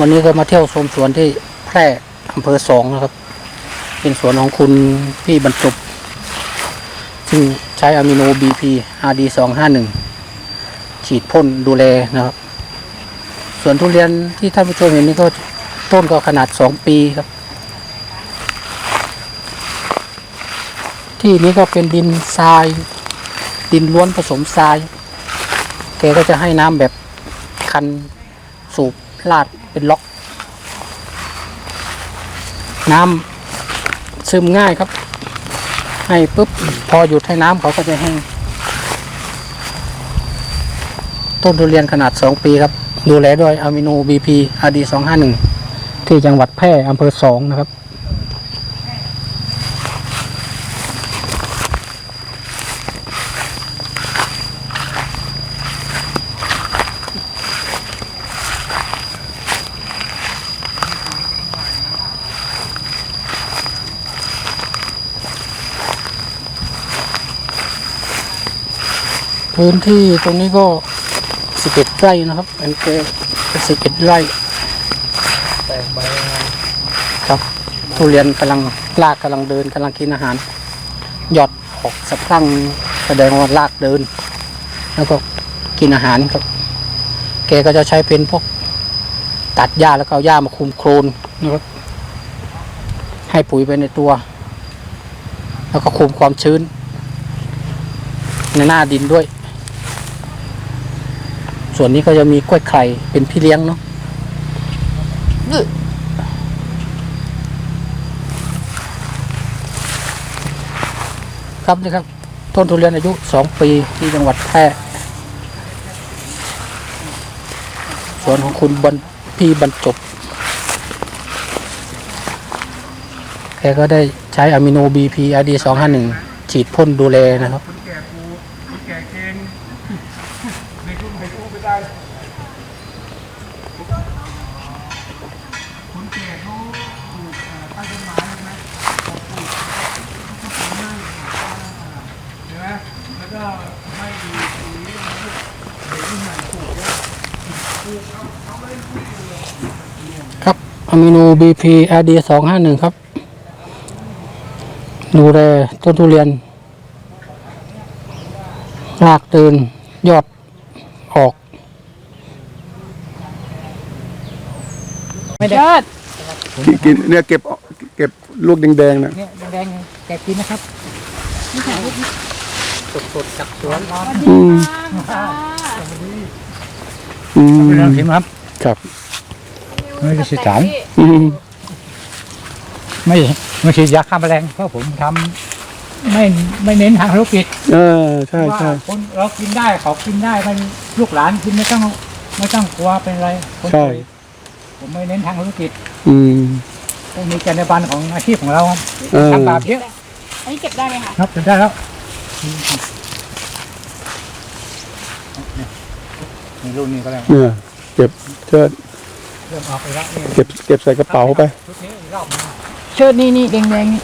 วันนี้ก็มาเที่ยวชมสวนที่แพร่อำเภอสองนะครับ เป็นสวนของคุณพี่บรรจบซึ่งใช้อะมิโน BP RD 2 5 1ฉีดพ่นดูแลนะครับสวนทุเรียนที่ท่านผู้ชมเห็นนี่ก็ต้นก็ขนาด 2 ปีครับ ที่นี้ก็เป็นดินทราย ดินล้วนผสมทราย แกก็จะให้น้ำแบบคันสูบลาด เป็นล็อก น้ำซึมง่ายครับ ให้ปุ๊บพอหยุดให้น้ำเขาก็จะแห้งต้นทุเรียนขนาด 2 ปีครับ ดูแลด้วยอะมิโนบีพีอาดีสองห้าหนึ่งที่จังหวัดแพร่อำเภอสองนะครับ พื้นที่ตรงนี้ก็11ไร่นะครับเป็นเก11ไร่แตกใบครับทุเรียนกำลังลากกำลังเดินกำลังกินอาหาร หยอดออกสะพรั่งแสดงว่าลากเดิน แล้วก็กินอาหารครับ แกก็จะใช้เป็นพวกตัดหญ้าแล้วก็เอาหญ้ามาคุมโครนนะครับให้ปุ๋ยไปในตัว แล้วก็คุมความชื้น ในหน้าดินด้วย ส่วนนี้ก็จะมีกล้วยไข่เป็นพี่เลี้ยงเนาะครับนี่ครับ ต้นทุเรียนอายุสองปีที่จังหวัดแพร่สวนของคุณบรรพี่บรรจบ แกก็ได้ใช้อะมิโนบีพีอาร์ดีสองห้าหนึ่งฉีดพ่นดูแลนะครับ คนแก่ปูคนแก่เกณฑ์ในรุ่นในตู้ไม่ได้คนแก่เขาปลูกเอ่อใต้ต้นไม้ใช่ไหมเขาปลูกเขาปลูกง่ายใช่ไหม แล้วก็ไม่มีปุ๋ยอะไรพวกเด็กรุ่นใหม่ปลูกเนี่ยปลูกเขาเขาไม่ได้ปลูกเลย ครับอะมิโนบีพีอาร์ดีสองห้าหนึ่งครับ ดูแลต้นทุเรียนรากเดินยอดออก ไม่ได้ที่กินเนี่ยเก็บเก็บลูกแดงๆนะเนี่ยแดงๆแกกินนะครับ สดๆจากสวนอืมอืมไม่ต้องชิมครับ ครับ ไม่ได้ฉีดสาร อืมไม่ไม่ฉีดยาฆ่าแมลงเพราะผมทำไม่ไม่เน้นทางธุรกิจเออใช่ว่าใช่คนเรากินได้เขากินได้มันลูกหลานกินไม่ต้องไม่ต้องกลัวเป็นไรคนป่วยผมไม่เน้นทางธุรกิจอืมต้องมีจรรยาบรรณของอาชีพของเราครับเออ ทำบาปเยอะอันนี้เก็บได้ไหมคะครับได้แล้ว มีรุ่นนี้ก็แล้วเนี่ยเก็บเชิดเริ่มออกไปแล้วนี่เก็บเก็บใส่กระเป๋าไปชุดนี้อีกรอบหนึ่งเชิดนี่นี่แดงแดงๆนี่